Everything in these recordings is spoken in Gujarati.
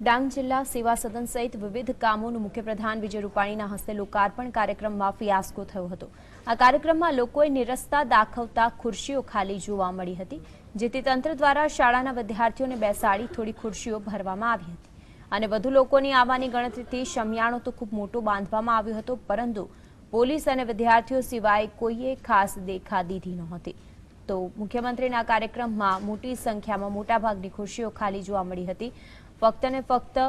ડાંગ જિલ્લા સેવા સદન સહિત વિવિધ કામોનું મુખ્યપ્રધાન વિજય રૂપાણીના હસ્તે લોકાર્પણ કાર્યક્રમમાં ફિયાસ્કો થયો હતો. આ કાર્યક્રમમાં લોકોએ નિરસ્તા દાખવતા ખુરશીઓ ખાલી જોવા મળી હતી, જેથી તંત્ર દ્વારા શાળાના વિદ્યાર્થીઓને બેસાડી થોડી ખુરશીઓ ભરવામાં આવી હતી. અને વધુ લોકોની આવવાની ગણતરીથી શમિયાણો તો ખૂબ મોટો બાંધવામાં આવ્યો હતો, પરંતુ પોલીસ અને વિદ્યાર્થીઓ સિવાય કોઈએ ખાસ દેખા દીધી નહોતી. તો મુખ્યમંત્રીના કાર્યક્રમમાં મોટી સંખ્યામાં મોટાભાગની ખુરશીઓ ખાલી જોવા મળી હતી. ફક્ત ને ફક્ત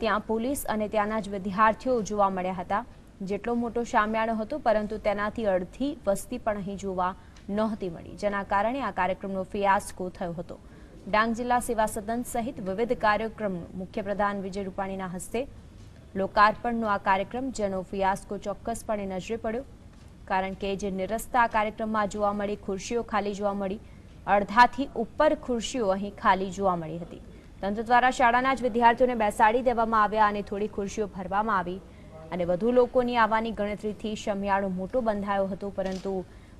ત્યાં પોલીસ અને ત્યાંના જ વિદ્યાર્થીઓ જોવા મળ્યા હતા. જેટલો મોટો શામિયાણો હતો, પરંતુ તેનાથી અડધી વસ્તી પણ અહીં જોવા નહોતી મળી, જેના કારણે આ કાર્યક્રમનો ફિયાસ્કો થયો હતો. ડાંગ જિલ્લા સેવા સદન સહિત વિવિધ કાર્યક્રમનું મુખ્યપ્રધાન વિજય રૂપાણીના હસ્તે લોકાર્પણનો આ કાર્યક્રમ, જેનો ફિયાસ્કો ચોક્કસપણે નજરે પડ્યો, કારણ કે જે નિરસ્તા આ કાર્યક્રમમાં જોવા મળી, ખુરશીઓ ખાલી જોવા મળી, અડધાથી ઉપર ખુરશીઓ અહીં ખાલી જોવા મળી હતી. તંત્ર દ્વારા શાળાના જ વિદ્યાર્થીઓને બેસાડી દેવામાં આવ્યા અને થોડી ખુરશીઓ ભરવામાં આવી. અને વધુ લોકોની આવવાની ગણતરીથી શમિયાળો મોટો બંધાયો હતો, પરંતુ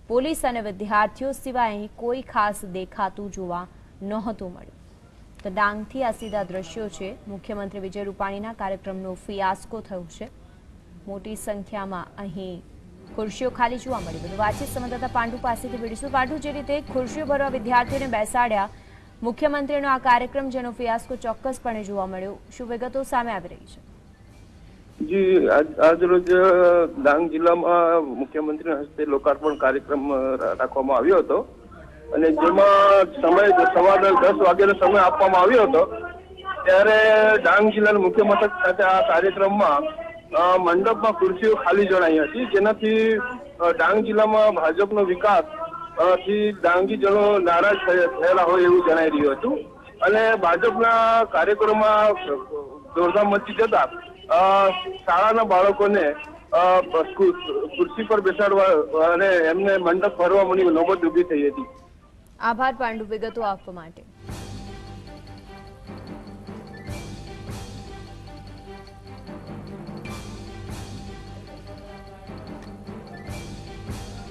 પોલીસ અને વિદ્યાર્થીઓ સિવાય અહીં કોઈ ખાસ દેખાતું જોવા નહોતું મળ્યું. તો ડાંગથી આ સીધા દ્રશ્યો છે. મુખ્યમંત્રી વિજય રૂપાણીના કાર્યક્રમનો ફિયાસ્કો થયો છે. મોટી સંખ્યામાં અહીં ખુરશીઓ ખાલી જોવા મળી. બધું વાતચીત સંવાદદાતા પાંડુ પાસેથી મેળવીશું. પાંડુ, જે રીતે ખુરશીઓ ભરવા વિદ્યાર્થીઓને બેસાડ્યા મુખ્યમંત્રીનો આ કાર્યક્રમ, જેનો ફિયાસ્કો ચોક્કસપણે જોવા મળ્યો. શું વિગતો સામે આવી રહી છે? જી, આજ આજ ડાંગ જિલ્લામાં મુખ્યમંત્રીના હસ્તે લોકાર્પણ કાર્યક્રમ રાખવામાં આવ્યો હતો. અને જેમાં સમય, સવારે દસ વાગ્યાનો સમય આપવામાં આવ્યો હતો. ત્યારે ડાંગ જિલ્લાના મુખ્ય મથક આ કાર્યક્રમમાં મંડપમાં ખુરશીઓ ખાલી જણાઈ હતી. જેનાથી ડાંગ જિલ્લામાં ભાજપનો વિકાસ થી ડાંગીજનો નારાજ થયેલા હોય એવું જણાઈ રહ્યું હતું. અને ભાજપના કાર્યક્રમમાં દોડધામ મચી જતા શાળાના બાળકોને ખુરશી પર બેસાડવા અને એમને મંડપ ફરવા મળી નોબત ઊભી થઈ હતી. આભાર, પાંડુ, વિગતો આપવા માટે.